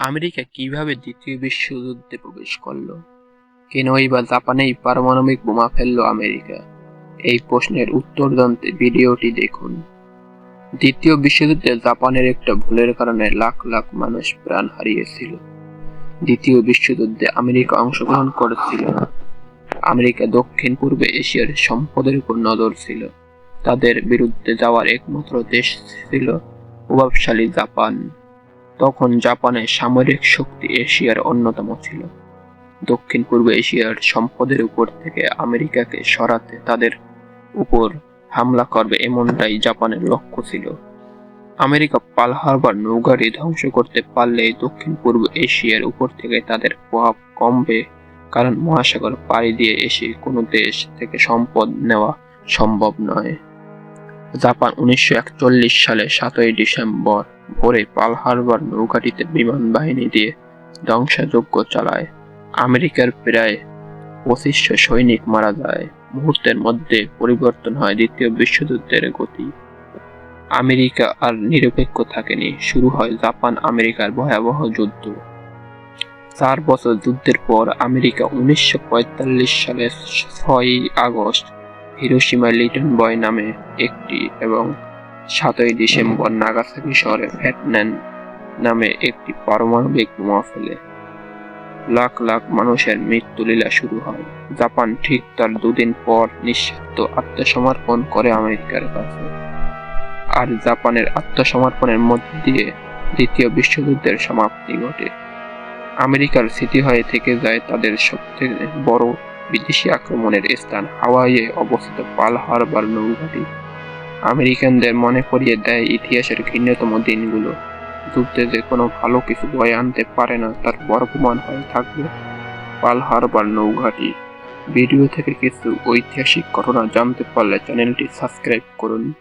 America কীভাবে দ্বিতীয় বিশ্বযুদ্ধে প্রবেশ করল? কেনই বা জাপানেই পারমাণবিক বোমা ফেলল আমেরিকা? এই প্রশ্নের উত্তর জানতে ভিডিওটি দেখুন। দ্বিতীয় বিশ্বযুদ্ধে জাপানের একটা ভুলের কারণে লাখ লাখ মানুষ প্রাণ হারিয়েছিল। দ্বিতীয় বিশ্বযুদ্ধে আমেরিকা অংশগ্রহণ করেছিল। আমেরিকা দক্ষিণ পূর্বে এশিয়ার সম্পদের উপর নজর ছিল। তাদের বিরুদ্ধে যাওয়ার একমাত্র দেশ ছিল প্রভাবশালী জাপান। তখন জাপানের সামরিক শক্তি এশিয়ার অন্যতম ছিল। দক্ষিণ পূর্ব এশিয়ার সম্পদের উপর থেকে আমেরিকাকে সরাতে তাদের উপর হামলা করবে এমনটাই জাপানের লক্ষ্য ছিল। আমেরিকা পাল হারবার নৌঘাটি ধ্বংস করতে পারলে দক্ষিণ পূর্ব এশিয়ার উপর থেকে তাদের প্রভাব কমবে, কারণ মহাসাগর পাড়ি দিয়ে এসে কোনো দেশ থেকে সম্পদ নেওয়া সম্ভব নয়। জাপান উনিশশো একচল্লিশ সালে সাতই ডিসেম্বর ভোরে পাল হারবার নৌঘাটিতে বিমান বাহিনী দিয়ে ধ্বংসযজ্ঞ চালায়। আমেরিকার প্রায় পঁচিশশো সৈনিক মারা যায়। মুহূর্তের মধ্যে পরিবর্তন হয় দ্বিতীয় বিশ্বযুদ্ধের গতি। আমেরিকা আর নিরপেক্ষ থাকেনি। শুরু হয় জাপান আমেরিকার ভয়াবহ যুদ্ধ। চার বছর যুদ্ধের পর আমেরিকা উনিশশো সালে ছয়ই আগস্ট হিরোশিমা লিটন বয় নামে একটি এবং সাতই ডিসেম্বর নাগাসাকি শহরে ফ্যাটন্যান নামে একটি পারমাণবিক বোমা ফেলে লাখ লাখ মানুষের মৃত্যু লীলা শুরু হয়। জাপান ঠিক তার দুদিন পর নিঃস্বার্থ আত্মসমর্পণ করে আমেরিকার কাছে। আর জাপানের আত্মসমর্পণের মধ্যে দিয়ে দ্বিতীয় বিশ্বযুদ্ধের সমাপ্তি ঘটে। আমেরিকার স্মৃতি হয়ে থেকে যায় তাদের সবথেকে বড় বিদেশি আক্রমণের স্থান হাওয়াইয়ে অবস্থিত পাল হারবার নৌঘাটি। আমেরিকানদের মনে করিয়ে দেয় ইতিহাসের ঘৃণ্যতম দিনগুলো। যুদ্ধে যে কোনো ভালো কিছু বয়ে আনতে পারে না, তার বড় হয়ে থাকবে পাল হারবার নৌঘাটি। ভিডিও থেকে কিছু ঐতিহাসিক ঘটনা জানতে পারলে চ্যানেলটি সাবস্ক্রাইব করুন।